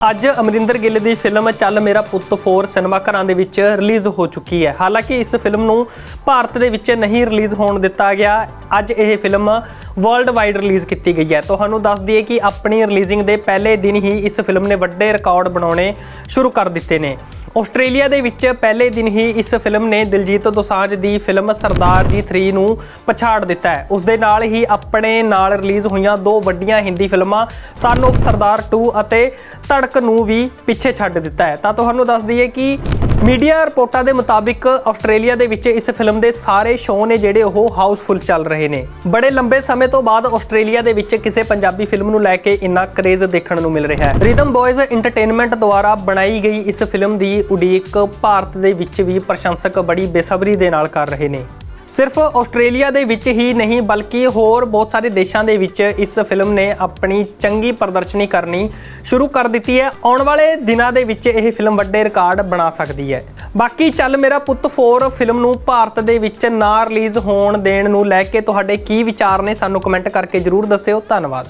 ਅੱਜ ਅਮਰਿੰਦਰ ਗਿੱਲ ਦੀ ਫਿਲਮ ਚੱਲ ਮੇਰਾ ਪੁੱਤ 4 ਸਿਨੇਮਾ ਘਰਾਂ ਦੇ ਵਿੱਚ ਰਿਲੀਜ਼ ਹੋ ਚੁੱਕੀ ਹੈ। ਹਾਲਾਂਕਿ ਇਸ ਫਿਲਮ ਨੂੰ ਭਾਰਤ ਦੇ ਵਿੱਚ ਨਹੀਂ ਰਿਲੀਜ਼ ਹੋਣ ਦਿੱਤਾ ਗਿਆ। ਅੱਜ ਇਹ ਫਿਲਮ ਵਰਲਡ ਵਾਈਡ ਰਿਲੀਜ਼ ਕੀਤੀ ਗਈ ਹੈ। ਤੁਹਾਨੂੰ ਦੱਸ ਦਈਏ ਕਿ ਆਪਣੀ ਰਿਲੀਜ਼ਿੰਗ ਦੇ ਪਹਿਲੇ ਦਿਨ ਹੀ ਇਸ ਫਿਲਮ ਨੇ ਵੱਡੇ ਰਿਕਾਰਡ ਬਣਾਉਣੇ ਸ਼ੁਰੂ ਕਰ ਦਿੱਤੇ ਨੇ। ਆਸਟ੍ਰੇਲੀਆ ਦੇ ਵਿੱਚ ਪਹਿਲੇ ਦਿਨ ਹੀ ਇਸ ਫਿਲਮ ਨੇ ਦਿਲਜੀਤ ਦੋਸਾਂਝ ਦੀ ਫਿਲਮ ਸਰਦਾਰ ਜੀ 3 ਨੂੰ ਪਛਾੜ ਦਿੱਤਾ ਹੈ। ਉਸ ਦੇ ਨਾਲ ਹੀ ਆਪਣੇ ਨਾਲ ਰਿਲੀਜ਼ ਹੋਈਆਂ ਦੋ ਵੱਡੀਆਂ ਹਿੰਦੀ ਫਿਲਮਾਂ ਸਨ ਆਫ ਸਰਦਾਰ 2 ਅਤੇ ਧੜਕ ਨੂੰ ਵੀ ਪਿੱਛੇ ਛੱਡ ਦਿੱਤਾ ਹੈ। ਤਾਂ ਤੁਹਾਨੂੰ ਦੱਸ ਦਈਏ ਕਿ ਮੀਡੀਆ ਰਿਪੋਰਟਾਂ ਦੇ ਮੁਤਾਬਿਕ ਆਸਟ੍ਰੇਲੀਆ ਦੇ ਵਿੱਚ ਇਸ ਫਿਲਮ ਦੇ ਸਾਰੇ ਸ਼ੋਅ ਨੇ ਜਿਹੜੇ ਉਹ ਹਾਊਸਫੁੱਲ ਚੱਲ ਰਹੇ ਨੇ। ਬੜੇ ਲੰਬੇ ਸਮੇਂ ਤੋਂ ਬਾਅਦ ਆਸਟ੍ਰੇਲੀਆ ਦੇ ਵਿੱਚ ਕਿਸੇ ਪੰਜਾਬੀ ਫਿਲਮ ਨੂੰ ਲੈ ਕੇ ਇੰਨਾ ਕਰੇਜ਼ ਦੇਖਣ ਨੂੰ ਮਿਲ ਰਿਹਾ ਹੈ। ਰਿਦਮ ਬॉयਜ਼ ਐਂਟਰਟੇਨਮੈਂਟ ਦੁਆਰਾ ਬਣਾਈ ਗਈ ਇਸ ਫਿਲਮ ਦੀ ਉਡੀਕ ਭਾਰਤ ਦੇ ਵਿੱਚ ਵੀ ਪ੍ਰਸ਼ੰਸਕ ਬੜੀ ਬੇਸਬਰੀ ਦੇ ਨਾਲ ਕਰ ਰਹੇ ਨੇ। ਸਿਰਫ ਆਸਟ੍ਰੇਲੀਆ ਦੇ ਵਿੱਚ ਹੀ ਨਹੀਂ, ਬਲਕਿ ਹੋਰ ਬਹੁਤ ਸਾਰੇ ਦੇਸ਼ਾਂ ਦੇ ਵਿੱਚ ਇਸ ਫਿਲਮ ਨੇ ਆਪਣੀ ਚੰਗੀ ਪ੍ਰਦਰਸ਼ਨੀ ਕਰਨੀ ਸ਼ੁਰੂ ਕਰ ਦਿੱਤੀ ਹੈ। ਆਉਣ ਵਾਲੇ ਦਿਨਾਂ ਦੇ ਵਿੱਚ ਇਹ ਫਿਲਮ ਵੱਡੇ ਰਿਕਾਰਡ ਬਣਾ ਸਕਦੀ ਹੈ। ਬਾਕੀ ਚੱਲ ਮੇਰਾ ਪੁੱਤ 4 ਫਿਲਮ ਨੂੰ ਭਾਰਤ ਦੇ ਵਿੱਚ ਨਾ ਰਿਲੀਜ਼ ਹੋਣ ਦੇਣ ਨੂੰ ਲੈ ਕੇ ਤੁਹਾਡੇ ਕੀ ਵਿਚਾਰ ਨੇ ਸਾਨੂੰ ਕਮੈਂਟ ਕਰਕੇ ਜਰੂਰ ਦੱਸਿਓ। ਧੰਨਵਾਦ।